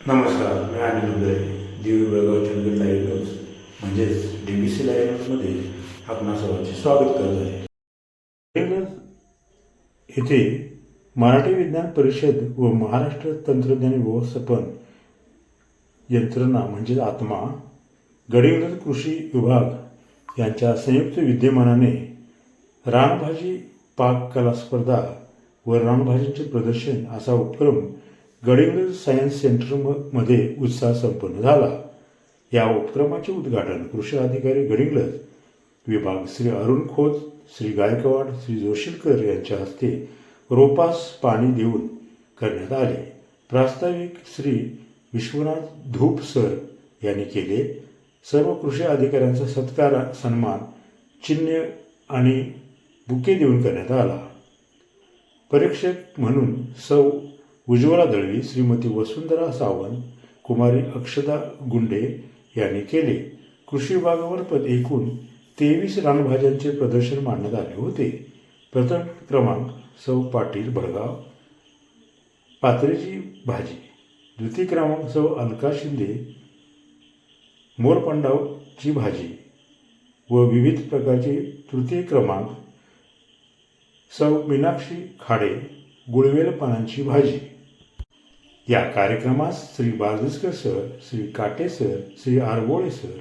नमस्कार मी अनिल उदय दिवी बेळगाव चंद्र लाईव्ह न्यूज म्हणजेच डी बी सी लाईव्ह न्यूजमध्ये आपणा सर्वांचे स्वागत करत आहे. येथे मराठी विज्ञान परिषद व महाराष्ट्र तंत्रज्ञान व्यवस्थापन यंत्रणा म्हणजेच आत्मा गडिंग्लज कृषी विभाग यांच्या संयुक्त विद्यमानाने रानभाजी पाक कला स्पर्धा व रानभाजीचे प्रदर्शन असा उपक्रम गडिंगल सायन्स सेंटर उत्साह संपन्न झाला. या उपक्रमाचे उद्घाटन कृषी अधिकारी गडिंगलज विभाग श्री अरुण खोत श्री गायकवाड श्री जोशीलकर यांच्या हस्ते रोपास पाणी देऊन करण्यात आले. प्रास्ताविक श्री विश्वनाथ धूप सर यांनी केले. सर्व कृषी अधिकाऱ्यांचा सत्कार सन्मान चिन्ह आणि बुके देऊन करण्यात आला. परीक्षक म्हणून सौ उज्ज्वला दळवी श्रीमती वसुंधरा सावंत कुमारी अक्षदा गुंडे यांनी केले. कृषी विभागावर पद एकूण तेवीस रानभाज्यांचे प्रदर्शन मांडण्यात आले होते. प्रथम क्रमांक सौ पाटील भडगाव. पात्रीची भाजी. द्वितीय क्रमांक सौ अलका शिंदे. मोरपंडावची भाजी. व विविध प्रकारचे तृतीय क्रमांक सौ मीनाक्षी खाडे गुळवेल पानांची भाजी. या कार्यक्रमास Shri Bardeskar sir Shri Kate sir Shri Arbole sir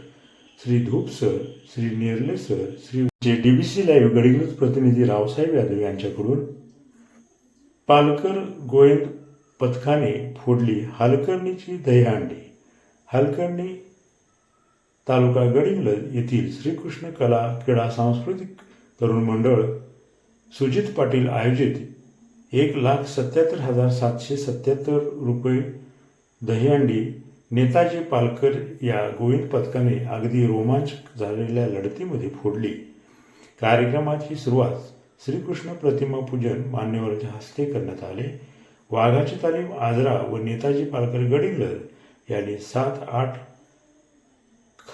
Shri Dhoop sir Shri Nerle sir Shri J D B C live Gadhinglaj प्रतिनिधी रावसाहेब यादव यांच्याकडून पालकर गोविंद पथकाने फोडली हालकर्णीची दहीहंडी. हालकर्णी तालुका गडिंग्लज येथील श्रीकृष्ण कला क्रीडा सांस्कृतिक तरुण मंडळ सुजित पाटील आयोजित एक लाख सत्याहत्तर हजार सातशे सत्याहत्तर रुपये दहीहंडी नेताजी पालकर या गोविंद पथकाने अगदी रोमांचक झालेल्या लढतीमध्ये फोडली. कार्यक्रमाची सुरुवात श्रीकृष्ण प्रतिमा पूजन मान्यवरांच्या हस्ते करण्यात आले. वाघाची तालीम आजरा व नेताजी पालकर गडिंग्लज यांनी सात आठ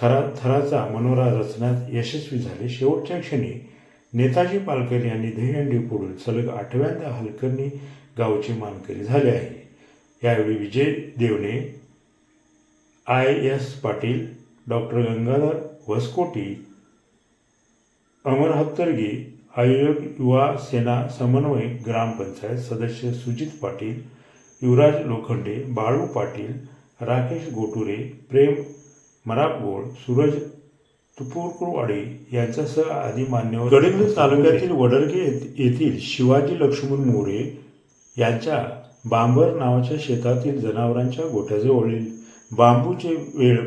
खरा थराचा मनोरा रचण्यात यशस्वी झाले. शेवटच्या क्षणी नेताजी पालकर यांनी दहीहंडी फोडून सलग आठव्यांदा हलकर्णी गावचे मानकरी झाले आहे. यावेळी Vijay देवने I S Patil doctor Gangadhar Vaskoti Amar Hattargi आयोजक युवा सेना समन्वय ग्रामपंचायत सदस्य सुजित पाटील युवराज लोखंडे बाळू पाटील राकेश गोटुरे प्रेम मरापगोळ सूरज तुपूरकुरवाडी यांच्यासह आदी मान्यवर गडिंग्लज तालुक्यातील वडरगे येथ- येथील शिवाजी लक्ष्मण मोरे यांच्या बांबर नावाच्या शेतातील जनावरांच्या गोठ्याजवळील बांबूचे वेळ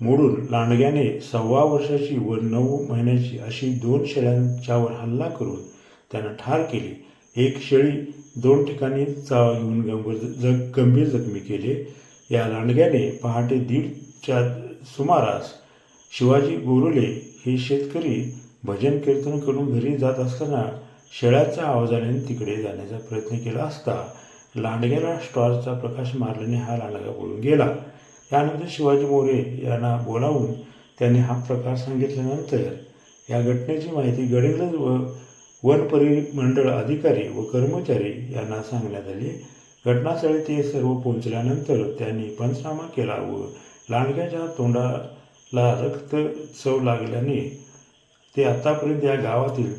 मोडून लांडग्याने सव्वा वर्षाची व नऊ महिन्याची अशी दोन शेळ्यांच्यावर हल्ला करून त्यांना ठार केले. एक शेळी दोन ठिकाणी चाव घेऊन गंभीर जग गंभीर जखमी केले. या लांडग्याने पहाटे दीडच्या सुमारास शिवाजी गोरुले हे शेतकरी भजन कीर्तन करून घरी जात असताना शेळ्याच्या आवाजाने तिकडे जाण्याचा प्रयत्न केला असता लांडग्याला स्टॉरचा प्रकाश मारल्याने हा लांडगा बोलून गेला. त्यानंतर शिवाजी मोरे यांना बोलावून त्यांनी हा प्रकार सांगितल्यानंतर या घटनेची माहिती गडिंग्लज व वन परिमंडळ अधिकारी व कर्मचारी यांना सांगण्यात आली. घटनास्थळी ते सर्व पोहोचल्यानंतर त्यांनी पंचनामा केला व लांडग्याच्या तोंडा ला रक्त चव लागल्याने ते आतापर्यंत या गावातील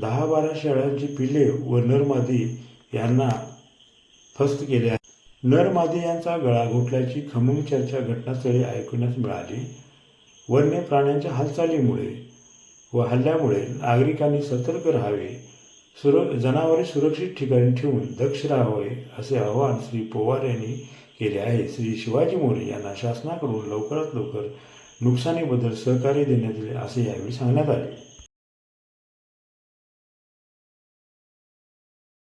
दहा बारा शेळ्यांची पिल्ले व नरमादी यांना फस्त केले आहे नरमादी यांचा गळा घोटल्याची खमंग चर्चा घटनास्थळी ऐकण्यास मिळाली. वन्य प्राण्यांच्या हालचालीमुळे व हल्ल्यामुळे नागरिकांनी सतर्क राहावे सुर जनावरे सुरक्षित ठिकाणी ठेवून दक्ष राहावे असे आवाहन श्री पवार यांनी केले आहे. श्री शिवाजी मोरे यांना शासनाकडून लवकरात लवकर नुकसानीबद्दल सहकार्य देण्यात येईल असे यावेळी सांगण्यात आले.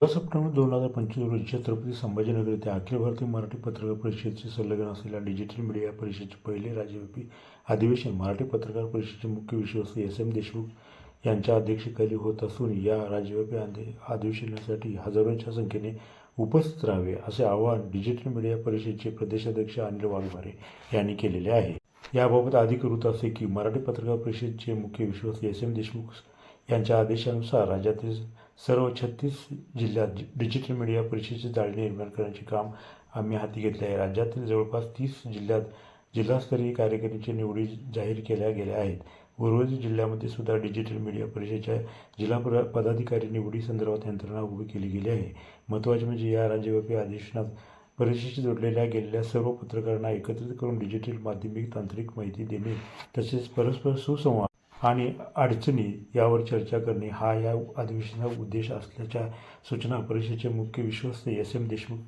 दस सप्टेंबर दोन हजार पंचवीस रोजी छत्रपती संभाजीनगर येथे अखिल भारतीय मराठी पत्रकार परिषदेचे संलग्न असलेल्या डिजिटल मीडिया परिषदेचे पहिले राज्यव्यापी अधिवेशन मराठी पत्रकार परिषदेचे मुख्य विश्वस्त एस एम देशमुख यांच्या अध्यक्षतेखाली होत असून या राज्यव्यापी अधिवेशनासाठी हजारोंच्या संख्येने उपस्थित राहावे असे आवाहन डिजिटल मीडिया परिषदेचे प्रदेशाध्यक्ष अनिल वाघमारे यांनी केलेले आहे. याबाबत अधिक वृत्त असे की मराठी पत्रकार परिषदेचे मुख्य विश्वस्त एस एम देशमुख यांच्या आदेशानुसार राज्यातील सर्व छत्तीस जिल्ह्यात डिजिटल मीडिया परिषदेचे जाळी निर्माण करण्याचे काम आम्ही हाती घेतले आहे. राज्यातील जवळपास तीस जिल्ह्यात जिल्हास्तरीय कार्यकारिणीच्या निवडी जाहीर केल्या गेल्या आहेत. उर्वरित जिल्ह्यामध्ये सुद्धा डिजिटल मीडिया परिषदेच्या जिल्हा पदाधिकारी निवडी संदर्भात यंत्रणा उभी केली गेली आहे. महत्त्वाचे म्हणजे या राज्यव्यापी अधिवेशनात परीक्षेशी जोडलेल्या गेलेल्या सर्व पत्रकारांना एकत्रित करून डिजिटल माध्यमिक तांत्रिक माहिती देणे तसेच परस्पर सुसंवाद आणि अडचणी यावर चर्चा करणे हा या अधिवेशनाचा उद्देश असल्याच्या सूचना परिषदेचे मुख्य विश्वस्त एस एम देशमुख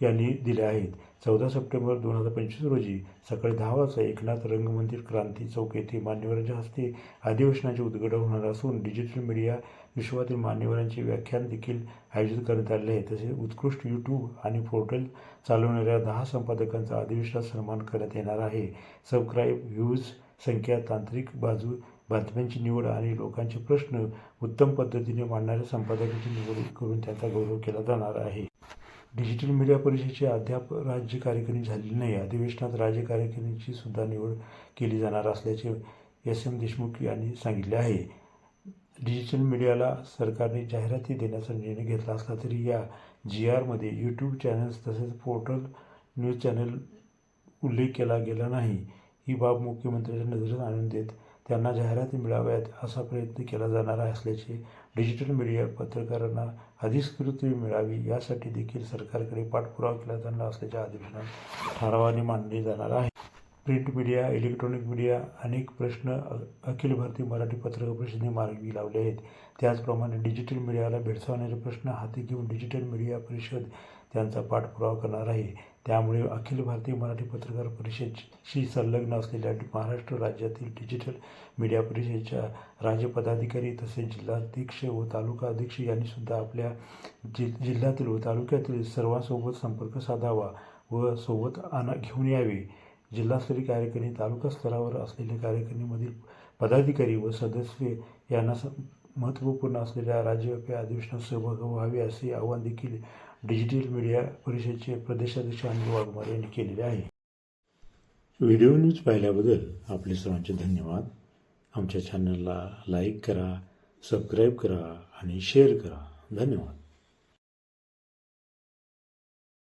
यांनी दिल्या आहेत. चौदा सप्टेंबर दोन हजार पंचवीस रोजी सकाळी दहा वाजता एकनाथ रंगमंदिर क्रांती चौक येथे मान्यवरांच्या हस्ते अधिवेशनाचे उद्घाटन होणार असून डिजिटल मीडिया विश्वातील मान्यवरांचे व्याख्यान देखील आयोजित करण्यात आले आहे. तसेच उत्कृष्ट यूट्यूब आणि पोर्टल चालवणाऱ्या दहा संपादकांचा अधिवेशनात सन्मान करण्यात येणार आहे. सबस्क्राईब व्ह्यूज संख्या तांत्रिक बाजू बातम्यांची निवड आणि लोकांचे प्रश्न उत्तम पद्धतीने मांडणाऱ्या संपादकांची निवड करून त्यांचा गौरव केला जाणार आहे. डिजिटल मीडिया परिषदेची अद्याप राज्य कार्यकारिणी झालेली नाही. अधिवेशनात राज्य कार्यकारिणीची सुद्धा निवड केली जाणार असल्याचे एस. एम. देशमुख यांनी सांगितले आहे. डिजिटल मीडियाला सरकारने जाहिराती देण्याचा निर्णय घेतला असला तरी या जी आरमध्ये यूट्यूब चॅनल्स तसेच पोर्टल न्यूज चॅनल उल्लेख केला गेला नाही. ही बाब मुख्यमंत्र्यांच्या नजरेत आणून देत त्यांना जाहिराती मिळाव्यात असा प्रयत्न केला जाणार असल्याचे डिजिटल मीडिया पत्रकारांना अधिकृती मिळावी यासाठी देखील सरकारकडे पाठपुरावा केला जाणार असल्याच्या अधिवेशनात ठरावाने मांडले जाणार आहे. प्रिंट मीडिया इलेक्ट्रॉनिक मीडिया अनेक प्रश्न अखिल भारतीय मराठी पत्रकार परिषदेने मार्गी लावले आहेत. त्याचप्रमाणे डिजिटल मीडियाला भेडसावणारे प्रश्न हाती घेऊन डिजिटल मीडिया परिषद त्यांचा पाठपुरावा करणार आहे. त्यामुळे अखिल भारतीय मराठी पत्रकार परिषदेशी संलग्न असलेल्या महाराष्ट्र राज्यातील डिजिटल मीडिया परिषदेच्या राज्य पदाधिकारी तसेच जिल्हाध्यक्ष व तालुका अध्यक्ष यांनीसुद्धा आपल्या जि जिल्ह्यातील व तालुक्यातील सर्वांसोबत संपर्क साधावा व सोबत आणा घेऊन यावे. जिल्हास्तरीय कार्यकारिणी तालुका स्तरावर असलेल्या कार्यकारिणीमधील पदाधिकारी व सदस्य यांना स- महत्त्वपूर्ण असलेल्या राज्यव्यापी अधिवेशनात सहभाग व्हावे असे आवाहन देखील डिजिटल मीडिया परिषदेचे प्रदेशाध्यक्ष अनिल वाघमारे यांनी केलेले आहे. व्हिडिओ न्यूज पाहिल्याबद्दल आपले सर्वांचे धन्यवाद. आमच्या चॅनलला लाईक करा सबस्क्राईब करा आणि शेअर करा. धन्यवाद.